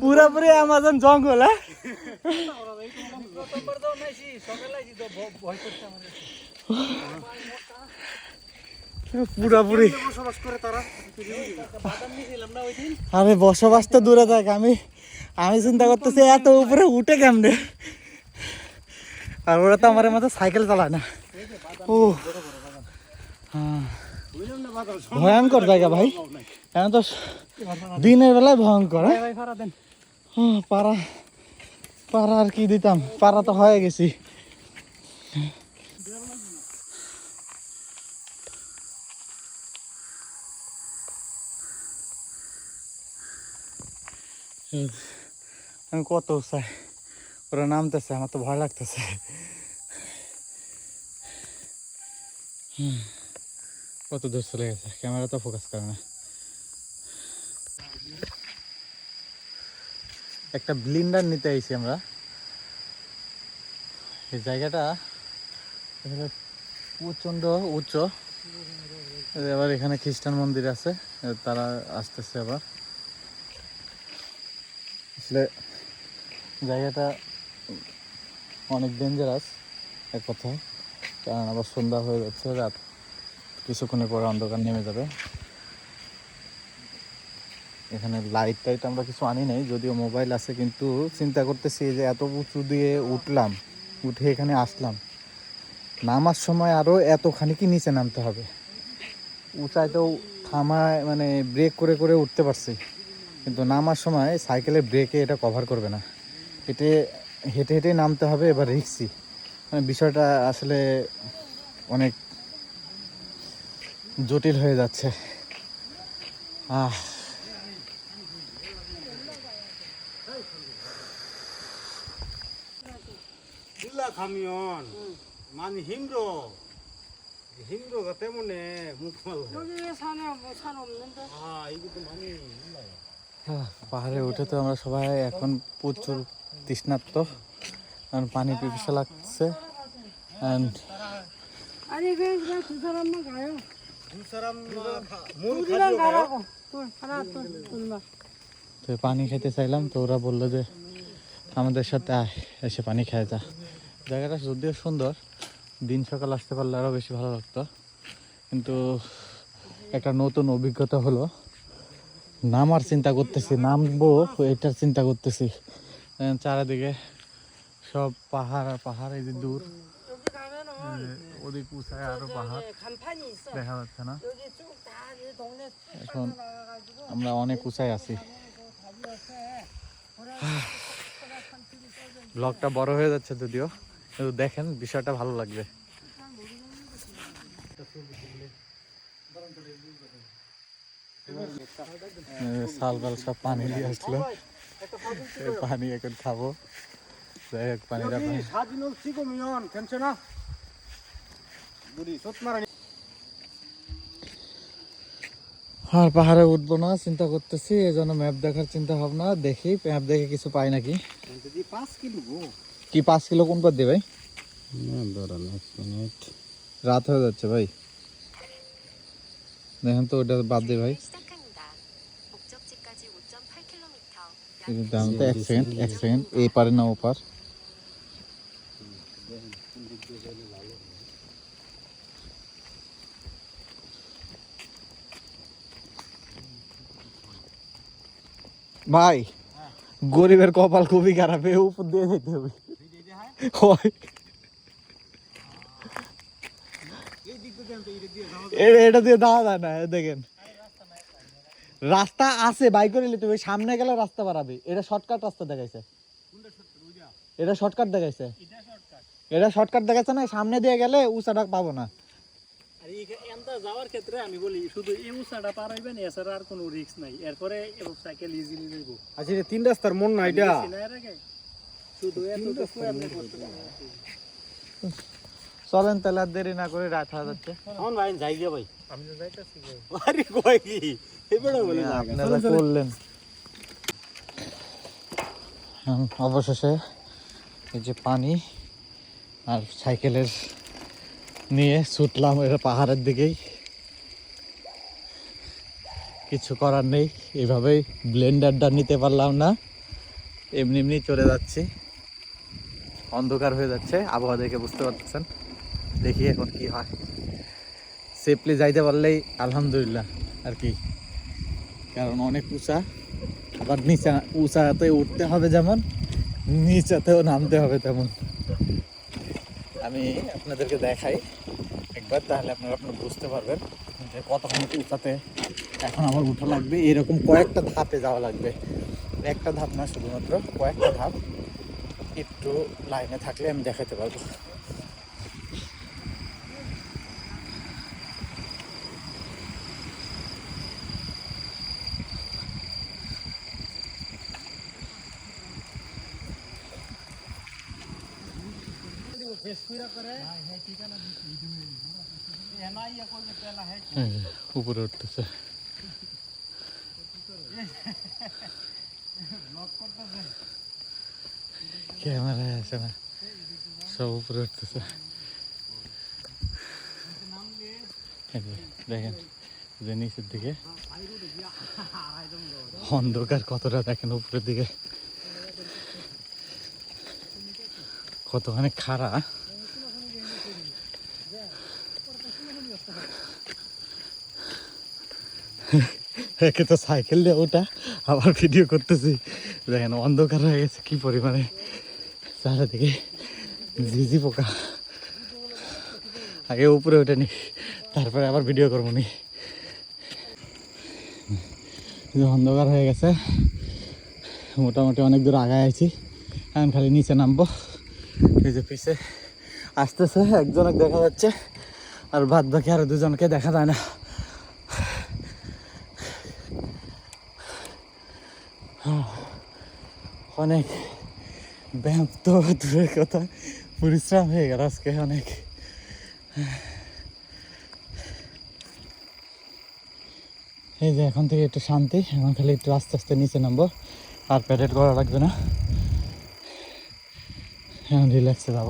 পুরাপুরি আমাজন জঙ্গল হ্যাঁ? পুরাপুরি। করে তারা আরে বসবাস তো দূরে থাক, আমি আমি চিন্তা করতেছি এত উপরে উঠে কেমনে? আর ওরা তো আমার মতো সাইকেল চালায় না। ও হ্যাঁ। ভয়ঙ্কর জায়গা ভাই। এখন তো দিনের বেলায় ভয়ঙ্কর হ্যাঁ? পাড়া পাড়া আর কি দিতাম, পাড়া তো হয়ে গেছি। আমি কত উৎসাহ ওরা নামতেছে, আমার তো ভয় লাগতেছে। কত দূর চলে গেছে, ক্যামেরা তো ফোকাস করে না। একটা ব্লিন্ডার নিতে আইছি আমরা। এই জায়গাটা প্রচণ্ড উচ্চ এবার এখানে খ্রিস্টান মন্দির আছে তারা আসতেছে আবার। আসলে জায়গাটা অনেক ডেঞ্জারাস এক কথায়। কারণ আবার সন্ধ্যা হয়ে যাচ্ছে, রাত কিছুক্ষণের পরে অন্ধকার নেমে যাবে। এখানে লাইট টাইট আমরা কিছু আনি নাই, যদিও মোবাইল আছে, কিন্তু চিন্তা করতেছি যে এত উঁচু দিয়ে উঠলাম, উঠে এখানে আসলাম। নামার সময় আরও এতখানি কি নিচে নামতে হবে? উঁচায় তো থামায় মানে ব্রেক করে করে উঠতে পারছি। কিন্তু নামার সময় সাইকেলের ব্রেকে এটা কভার করবে না। হেঁটে হেঁটে হেঁটে নামতে হবে এবার রিক্সি। মানে বিষয়টা আসলে অনেক জটিল হয়ে যাচ্ছে। আহ। পাহাড়ে উঠে তো আমরা সবাই এখন প্রচুর তৃষ্ণাত্ম কারণ পানি পিপিসা লাগছে। অ্যান্ড তো পানি খেতে চাইলাম তো ওরা বলল যে আমাদের সাথে আয় এসে পানি খেয়ে যা। জায়গাটা যদিও সুন্দর দিন সকাল আসতে পারলে আরও বেশি ভালো লাগতো। কিন্তু একটা নতুন অভিজ্ঞতা হলো নামার চিন্তা করতেছি নামবো এটার চিন্তা করতেছি। চারিদিকে সব পাহাড় আর পাহাড় এই যে দূর ওদিক উঁচায় আরও পাহাড় দেখা যাচ্ছে না এখন আমরা অনেক উঁচায় আছি ব্লকটা বড় হয়ে যাচ্ছে যদিও কিন্তু দেখেন বিষয়টা ভালো লাগবে সাল বাল সব পানি নিয়ে আসলো পানি এখন খাব 사진을 찍으면 괜찮아? 우리 솥마라니 আর পাহাড়ে উঠবো না চিন্তা করতেছি এই জন্য ম্যাপ দেখার চিন্তা ভাবনা দেখি ম্যাপ দেখে কিছু পাই নাকি যদি 5 কিলো কি পাঁচ কিলো কোন পর দিয়ে ভাই না ধরেন এক মিনিট রাত হয়ে যাচ্ছে ভাই দেখেন তো ওটা বাদ দে ভাই 시작합니다. 목적지까지 5.8km. কিন্তু দাম তো এক সেকেন্ড এক সেকেন্ড এই পারে না ও পার ভাই, গরিবের কপাল খুবই খারাপ দিয়ে এটা দিয়ে দাওয়া যায় না দেখেন। রাস্তা আছে বাইক করে নিতে হবে সামনে গেলে রাস্তা বাড়াবে। এটা শর্টকাট রাস্তা দেখাইছে। এটা শর্টকাট দেখাইছে। এটা শর্টকাট দেখাইছে না সামনে দিয়ে গেলে উঁচাটা পাবো না। আর এই যাওয়ার ক্ষেত্রে আমি বলি শুধু এই উঁচাটা পার হইবেন এছাড়া আর কোনো রিস্ক নাই। এরপরে সাইকেল ইজিলি যাইব। আচ্ছা এটা তিন রাস্তার মন না এটা? শুধু এতটুকু আপনি করতে চলেন তাহলে আর দেরি না করে রাত যাচ্ছে। আমার ভাই যাই গে ভাই। আমি তো যাইতাছি আরে কই কি? এবারে বলে আপনারা করলেন। হুম, অবশেষে এই যে পানি আর সাইকেলের নিয়ে ছুটলাম এটা পাহাড়ের দিকেই। কিছু করার নেই, এভাবেই ব্লেন্ডারটা নিতে পারলাম না। এমনি এমনি চলে যাচ্ছি। অন্ধকার হয়ে যাচ্ছে, আবহাওয়া দেখে বুঝতে পারতেছেন। দেখি এখন কি হয়। সেফলি যাইতে পারলেই আলহামদুলিল্লাহ আর কি। কারণ অনেক উঁচা, আবার নিচা, উঁচাতে উঠতে হবে যেমন, নিচাতেও নামতে হবে তেমন। আমি আপনাদেরকে দেখাই। একবার তাহলে আপনারা আপনারা বুঝতে পারবেন যে কতক্ষণ উঠাতে এখন আমার উঠা লাগবে। এরকম কয়েকটা ধাপে যাওয়া লাগবে। একটা ধাপ না, শুধুমাত্র কয়েকটা ধাপ একটু লাইনে থাকলে আমি দেখাতে পারব। উপরে উঠতেছে ক্যামেরায় আছে না সব উপরে উঠতেছে এই যে, দেখেন যে নিচের দিকে অন্ধকার কতটা দেখেন উপরের দিকে কতখানি খাড়া। একে তো সাইকেল দিয়ে ওটা আবার ভিডিও করতেছি। দেখেন অন্ধকার হয়ে গেছে, কি পরিমাণে। চারিদিকে ঝিঝি পোকা। আগে উপরে ওঠে নি, তারপরে আবার ভিডিও করব নি। অন্ধকার হয়ে গেছে, মোটামুটি অনেক দূর আগায় আছি এখন খালি নিচে নামবো। এই যে পিছে আসতেছে, একজনক দেখা যাচ্ছে আর বাদ বাকি আরও দুজনকে দেখা যায় না। অনেক ব্যায়াম তো দূরের কথা, পরিশ্রম হয়ে গেল আজকে অনেক। এই যে এখন থেকে একটু শান্তি, এখন খালি একটু আস্তে আস্তে নিচে নামবো, আর প্যাডেট করা লাগবে না। এখন রিল্যাক্সে যাব।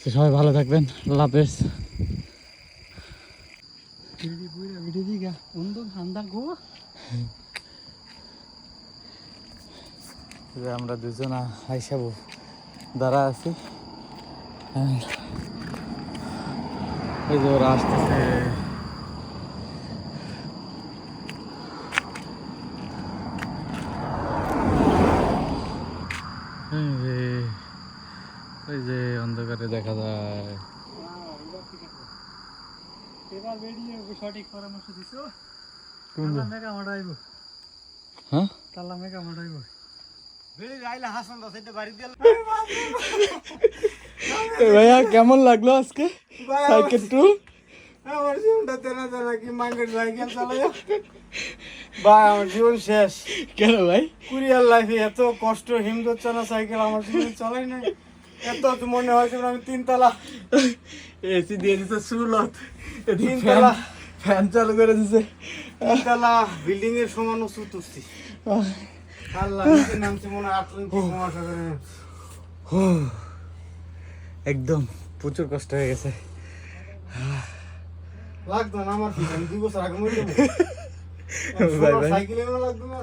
তো সবাই ভালো থাকবেন আল্লাহ হাফেজ। আমরা দুজনা আইসাবো দাঁড়া আছি। হ্যাঁ। এই যে ওরা আসতেছে এই যে ওই যে অন্ধকারে দেখা যায় এবার ভিডিও সঠিক পরামর্শ দিছো? কালা মেগা মারাইব হ্যাঁ? কালা মারাইব ভাইয়া কেমন লাগল আজকে? ভাই, সাইকেল টু? আমার জীবনটা তেনা তেনা কি মাঙ্গের সাইকেল চালাই ভাই আমার জীবন শেষ। কেন ভাই? কুরিয়ার লাইফে এত কষ্ট হিমদত চালা সাইকেল আমার জীবনে চালাই নাই। এত তো মনে হয়েছে আমি তিনতলা। এসি দিয়ে দিছে সুলত তিনতলা। ফ্যান চালু করে দিছে। তালা বিল্ডিং এর সমান উঁচু তুলছি। আল্লাহ নিচে নামছে মনে আটলান্টিক মহাসাগরে একদম প্রচুর কষ্ট হয়ে গেছে। লাগতো না আমার দুই বছর আগে মরে যাব। সাইকেলে লাগতো না।